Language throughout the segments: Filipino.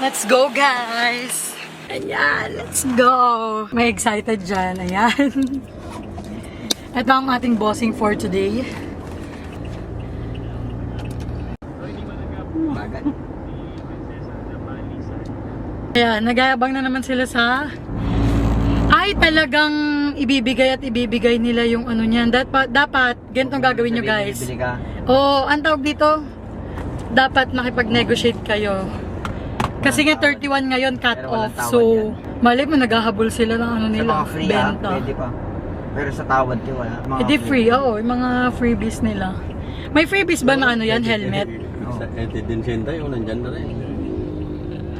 Let's go, guys! Ayan, let's go! May excited dyan. Ayan. Ito ang ating bossing for today. Ayan, nagayabang na naman sila sa... Ay, talagang ibibigay at ibibigay nila yung ano niyan. Dapat, dapat, ganitong gagawin nyo, guys. Oo, ang tawag dito, dapat makipag-negotiate kayo. Kasi nga 31 ngayon cut Pero walang off. tawad So, yan. mali mo naghahabol sila ng ano Sa nila, mga free ah, benta. pwede pa. Pero sa tawad di wala. Mga Eh di free, oo, yung mga freebies nila. May freebies ba na ano yan, helmet? Sa Ete din Senta, yung nandyan na rin.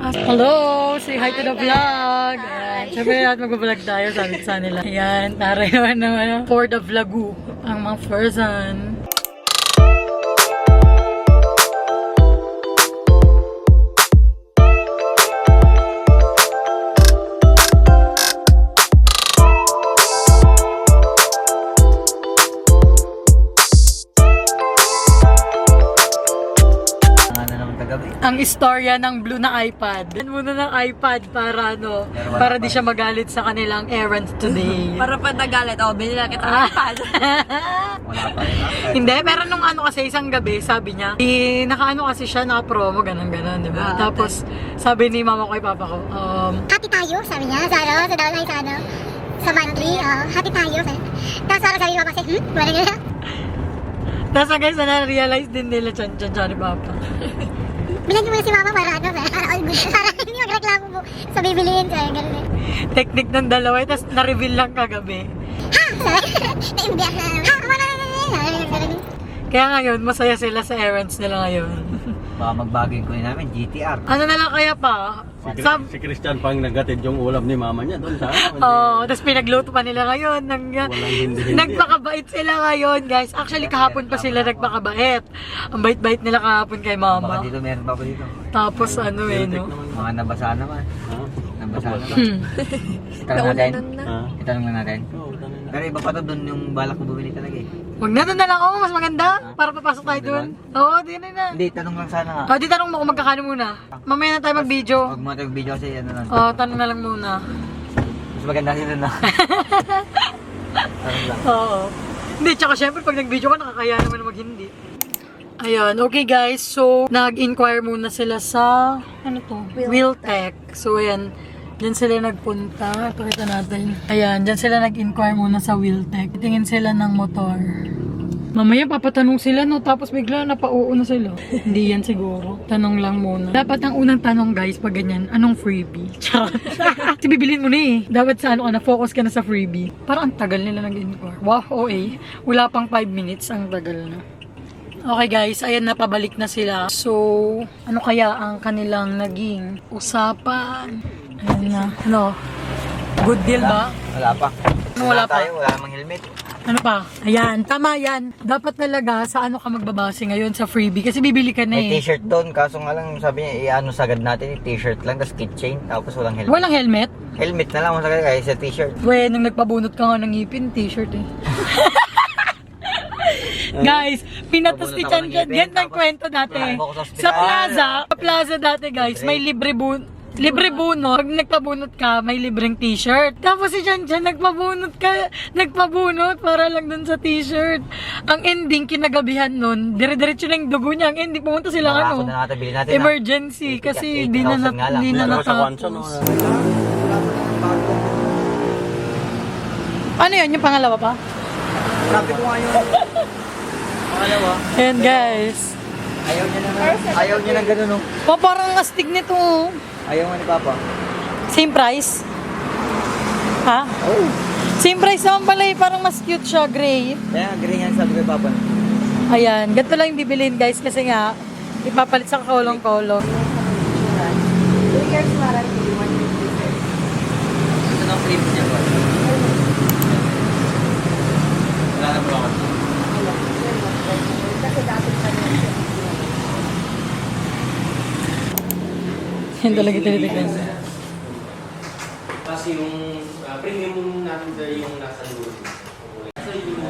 Ah, Hello! Say hi to the vlog! Ayan, syempre lahat mag-vlog tayo, sabi sa nila. Ayan, tara naman naman. For the vlogu, ang mga person. Ang istorya ng blue na iPad. Yan muna ng iPad para ano, para pa di siya magalit sa kanilang errand today. Para pa nagalit, oh, binila kita ng iPad. Wala pa rin. Hindi, pero nung ano kasi isang gabi, sabi niya, di, nakaano kasi siya, naka-promo, ganun ganun, di ba? Ah, Tapos, sabi ni mama ko kay papa ko, um, happy tayo, sabi niya, sa ano, sa downline, sa ano, sa monthly, oh, happy tayo. Sabi. Tapos parang sabi ni Mama kasi, hmm, wala nila. Tapos guys, na-realize din nila chan chan chan ni papa. Bilan niyo muna si Mama para ano, para all good. Para hindi magreklamo mo sa bibiliin, sabi, ganun eh. Technique ng dalawa, eh, tapos na-reveal lang kagabi. Ha! Naimbiyak na, ha, wala na, sabi, ganun. Kaya ngayon, masaya sila sa errands nila ngayon. Baka magbagay ko namin, GTR. ano na lang kaya pa? Si, Sab si Christian pang nagatid yung ulam ni mama niya doon sa. Oo, tapos pinagluto pa nila ngayon. Nang, Walang hindi-hindi. nagpakabait sila ngayon, guys. Actually, kahapon pa sila nagpakabait. Ang bait-bait nila kahapon kay Baka mama. dito meron pa ako dito. Tapos ano eh, no? Mga nabasa naman. Ha? Nabasa naman. Hmm. Itanong natin. na. Ha? Itanong na natin. Oo, tanong na. Pero iba pa to dun yung balak ko bumili talaga eh. Wag na doon na lang. Oo, mas maganda. Para papasok tayo doon. Oo, di na na. Hindi, tanong lang sana nga. Oh, di tanong mo kung magkakano muna. Mamaya na tayo mag-video. Huwag mo tayo video kasi ano lang. Oo, tanong na lang muna. Mas maganda sila na. tanong lang. Oo. Hindi, tsaka syempre pag nag-video ka, nakakaya naman mag-hindi. Ayan, okay guys. So, nag-inquire muna sila sa, ano to? Wheeltech. So, ayan. Diyan sila nagpunta. Pakita natin. Ayan, diyan sila nag-inquire muna sa Wheeltech. Tingin sila ng motor. Mamaya papatanong sila no, tapos bigla napauo na sila. Hindi yan siguro. Tanong lang muna. Dapat ang unang tanong guys pag ganyan, anong freebie? Charot. Kasi mo na eh. Dapat sa ano ka na, focus ka na sa freebie. Parang ang tagal nila nag-inquire. Wow, OA. Wala pang 5 minutes, ang tagal na. Okay guys, ayan na pabalik na sila. So, ano kaya ang kanilang naging usapan? Ayan na. Ano? Good deal ba? Wala pa. Ano wala pa? tayo, wala namang helmet. Ano pa? Ayan, tama yan. Dapat talaga sa ano ka magbabase ngayon sa freebie kasi bibili ka na May eh. t-shirt doon, kaso nga lang sabi niya, i-ano sagad natin, t-shirt lang, tapos keychain, tapos walang helmet. Walang helmet? Helmet na lang mo sagad kaya sa t-shirt. We, nung nagpabunot ka nga ng ngipin, t-shirt eh. guys, pinatos ni Chan Chan. Yan ang kwento dati. sa plaza, sa plaza dati guys, may libre bun Libre bunot. Pag nagpabunot ka, may libreng t-shirt. Tapos si Chan Chan, nagpabunot ka, nagpabunot para lang dun sa t-shirt. Ang ending, kinagabihan nun, dire-diretso na yung dugo niya. Ang ending, pumunta sila Baka ano, ako na natin, bilhin natin na. emergency. Kasi 80,000 di na, na, nga lang. di na sa no? natapos. Ano yun, yung pangalawa pa? Sabi ko nga yung... Pangalawa, Ayan guys. ayaw niya na ayaw niya ng ganun, no? Pa, parang ang astig nito. oh. Ayaw nga ni Papa. Same price? Ha? Oh. Same price naman pala eh. Parang mas cute siya, gray. Kaya green yan sabi ko Papa. Ayan, ganito lang yung bibilin guys kasi nga, ipapalit sa kolong-kolong. Two years warranty, one year difference. Ito ng flip niya ba? Wala na po ako. Kasi dati pa rin. Yan talaga tinitignan niya. Kasi yung uh, premium natin sir yung nasa dulo. So yung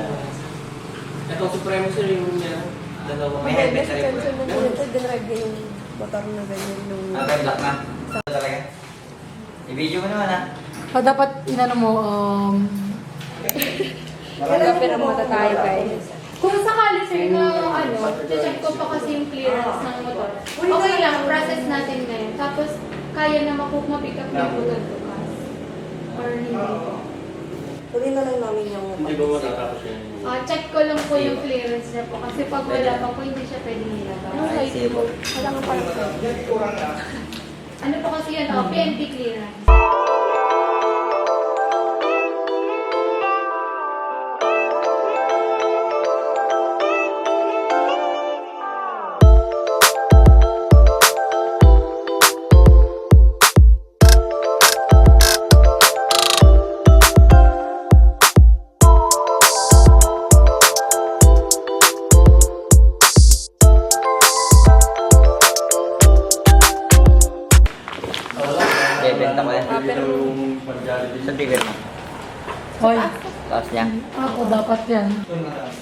ito supremo sir yung niya dalawa May helmet sa likod. Ito, dinrag din yung motor na ganyan nung... Ah, kay black na. Talaga. I-video mo naman ah. Pa dapat inano mo, um, Pero mata tayo guys. Kung sakali sir na ano, check ko pa kasi yung clearance ng motor. Okay lang, process natin ngayon. Tapos, kaya na mapick up yung motor bukas. Or hindi po. Tuloy na lang namin yung... Hindi ba matatapos yan? Ah, check ko lang po yung clearance niya po. Kasi pag wala pa po, hindi siya pwedeng nilabas. Ay, sige. Wala nga pala. Ano po kasi yan? Oh, PNP clearance.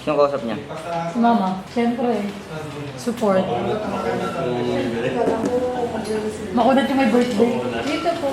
Sino kausap niya? Si mama, syempre, support. Makunat yung may birthday. Dito po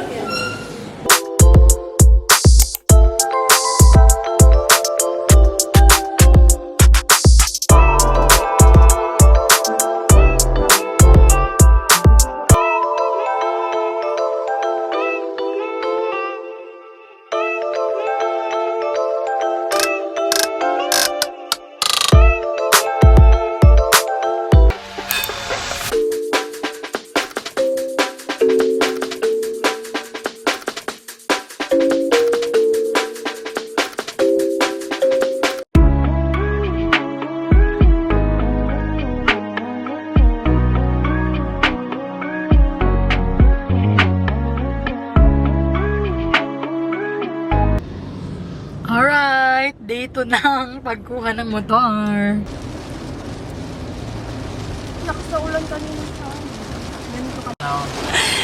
dito ng pagkuha ng motor. Lakas na ulan kanina sa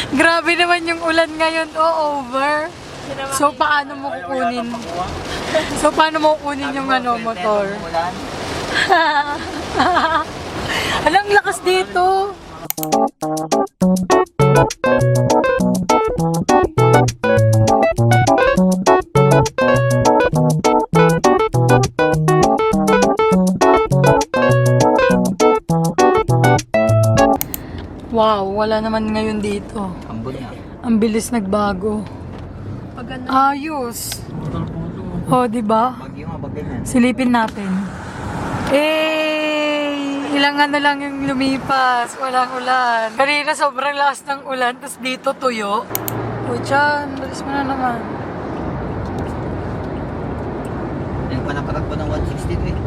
Grabe naman yung ulan ngayon, oh, over. So, paano mo kukunin? So, paano mo kukunin yung ano, motor? Alam, lakas dito. Wow, wala naman ngayon dito. Ambon nga. Ang bilis nagbago. Ayos. Oh, di ba? Bagyo nga. Silipin natin. Eh, ilang ano lang yung lumipas. Walang ulan. Kanina sobrang lakas ng ulan, tapos dito tuyo. O dyan, bilis mo na naman. Yung pa nakatakbo ng 160 to eh.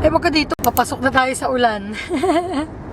Eh, wag ka dito. Papasok na tayo sa ulan.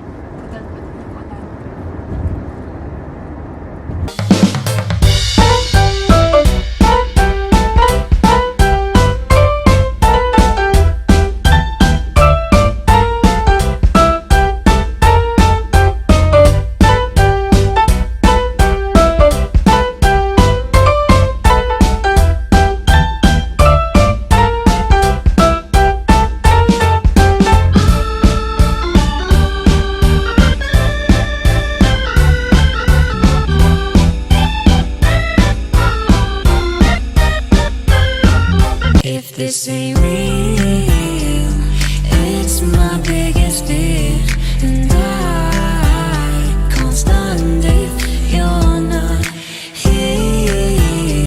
this ain't real,